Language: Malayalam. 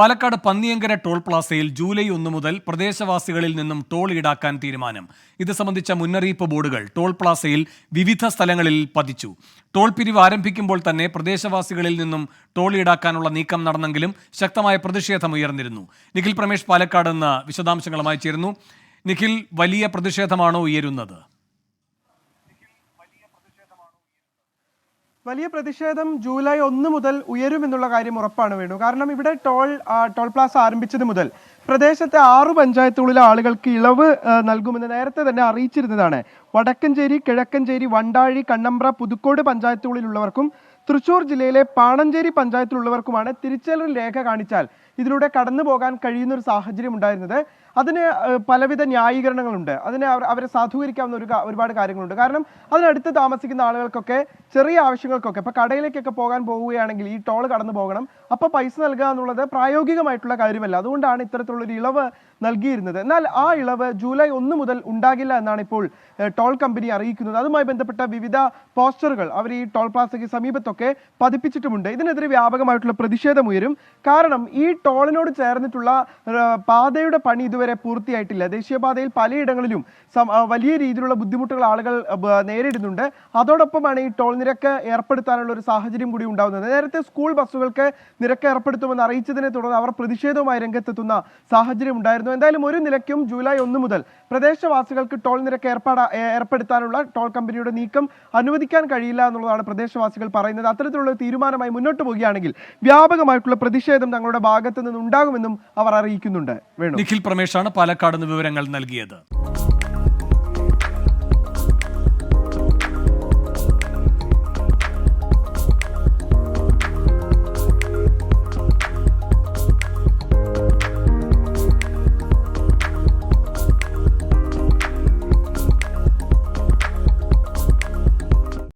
പാലക്കാട് പന്നിയങ്കര ടോൾ പ്ലാസയിൽ ജൂലൈ ഒന്ന് മുതൽ പ്രദേശവാസികളിൽ നിന്നും ടോൾ ഈടാക്കാൻ തീരുമാനം. ഇത് സംബന്ധിച്ച മുന്നറിയിപ്പ് ബോർഡുകൾ ടോൾ പ്ലാസയിൽ വിവിധ സ്ഥലങ്ങളിൽ പതിച്ചു. ടോൾ പിരിവ് ആരംഭിക്കുമ്പോൾ തന്നെ പ്രദേശവാസികളിൽ നിന്നും ടോൾ ഈടാക്കാനുള്ള നീക്കം നടന്നെങ്കിലും ശക്തമായ പ്രതിഷേധം ഉയർന്നിരുന്നു. നിഖിൽ പ്രമേഷ് പാലക്കാട് നിന്ന് വിശദാംശങ്ങളുമായി ചേരുന്നു. നിഖിൽ വലിയ പ്രതിഷേധമാണോ ഉയരുന്നത്? വലിയ പ്രതിഷേധം ജൂലൈ ഒന്ന് മുതൽ ഉയരുമെന്നുള്ള കാര്യം ഉറപ്പാണ് വേണു. കാരണം ഇവിടെ ടോൾ ടോൾ പ്ലാസ ആരംഭിച്ചത് മുതൽ പ്രദേശത്തെ ആറു പഞ്ചായത്തുകളിലെ ആളുകൾക്ക് ഇളവ് നൽകുമെന്ന് നേരത്തെ തന്നെ അറിയിച്ചിരുന്നതാണ്. വടക്കഞ്ചേരി കിഴക്കഞ്ചേരി വണ്ടാഴി കണ്ണമ്പ്ര പുതുക്കോട് പഞ്ചായത്തുകളിലുള്ളവർക്കും തൃശൂർ ജില്ലയിലെ പാണഞ്ചേരി പഞ്ചായത്തിലുള്ളവർക്കുമാണ് തിരിച്ചറിൽ രേഖ കാണിച്ചാൽ ഇതിലൂടെ കടന്നു പോകാൻ കഴിയുന്ന ഒരു സാഹചര്യം ഉണ്ടായിരുന്നത്. അതിന് പലവിധ ന്യായീകരണങ്ങളുണ്ട്. അതിനെ അവരെ സാധൂകരിക്കാവുന്ന ഒരു ഒരുപാട് കാര്യങ്ങളുണ്ട്. കാരണം അതിനടുത്ത് താമസിക്കുന്ന ആളുകൾക്കൊക്കെ ചെറിയ ആവശ്യങ്ങൾക്കൊക്കെ ഇപ്പോൾ കടയിലേക്കൊക്കെ പോകാൻ പോവുകയാണെങ്കിൽ ഈ ടോൾ കടന്നു പോകണം. അപ്പോൾ പൈസ നൽകുക എന്നുള്ളത് പ്രായോഗികമായിട്ടുള്ള കാര്യമല്ല. അതുകൊണ്ടാണ് ഇത്തരത്തിലുള്ളൊരു ഇളവ് നൽകിയിരുന്നത്. എന്നാൽ ആ ഇളവ് ജൂലൈ ഒന്ന് മുതൽ ഉണ്ടാകില്ല എന്നാണ് ഇപ്പോൾ ടോൾ കമ്പനി അറിയിക്കുന്നത്. അതുമായി ബന്ധപ്പെട്ട വിവിധ പോസ്റ്ററുകൾ അവർ ഈ ടോൾ പ്ലാസയ്ക്ക് സമീപത്തൊക്കെ പതിപ്പിച്ചിട്ടുമുണ്ട്. ഇതിനെതിരെ വ്യാപകമായിട്ടുള്ള പ്രതിഷേധം ഉയരും. കാരണം ഈ ടോളിനോട് ചേർന്നിട്ടുള്ള പാതയുടെ പണി പൂർത്തിയായിട്ടില്ല. ദേശീയപാതയിൽ പലയിടങ്ങളിലും വലിയ രീതിയിലുള്ള ബുദ്ധിമുട്ടുകൾ ആളുകൾ നേരിടുന്നുണ്ട്. അതോടൊപ്പമാണ് ഈ ടോൾ നിരക്ക് ഏർപ്പെടുത്താനുള്ള ഒരു സാഹചര്യം കൂടി ഉണ്ടാകുന്നത്. നേരത്തെ സ്കൂൾ ബസ്സുകൾക്ക് നിരക്ക് ഏർപ്പെടുത്തുമെന്ന് അറിയിച്ചതിനെ തുടർന്ന് അവർ പ്രതിഷേധവുമായി രംഗത്തെത്തുന്ന സാഹചര്യം ഉണ്ടായിരുന്നു. എന്തായാലും ഒരു നിലയ്ക്കും ജൂലൈ ഒന്ന് മുതൽ പ്രദേശവാസികൾക്ക് ടോൾ നിരക്ക് ഏർപ്പാടാ ഏർപ്പെടുത്താനുള്ള ടോൾ കമ്പനിയുടെ നീക്കം അനുവദിക്കാൻ കഴിയില്ല എന്നുള്ളതാണ് പ്രദേശവാസികൾ പറയുന്നത്. അത്തരത്തിലുള്ള തീരുമാനമായി മുന്നോട്ട് പോവുകയാണെങ്കിൽ വ്യാപകമായിട്ടുള്ള പ്രതിഷേധം തങ്ങളുടെ ഭാഗത്ത് നിന്ന് ഉണ്ടാകുമെന്നും അവർ അറിയിക്കുന്നുണ്ട്. നിഖിൽ പ്രമേഷാണ് പാലക്കാട് നിന്ന് വിവരങ്ങൾ നൽകിയത്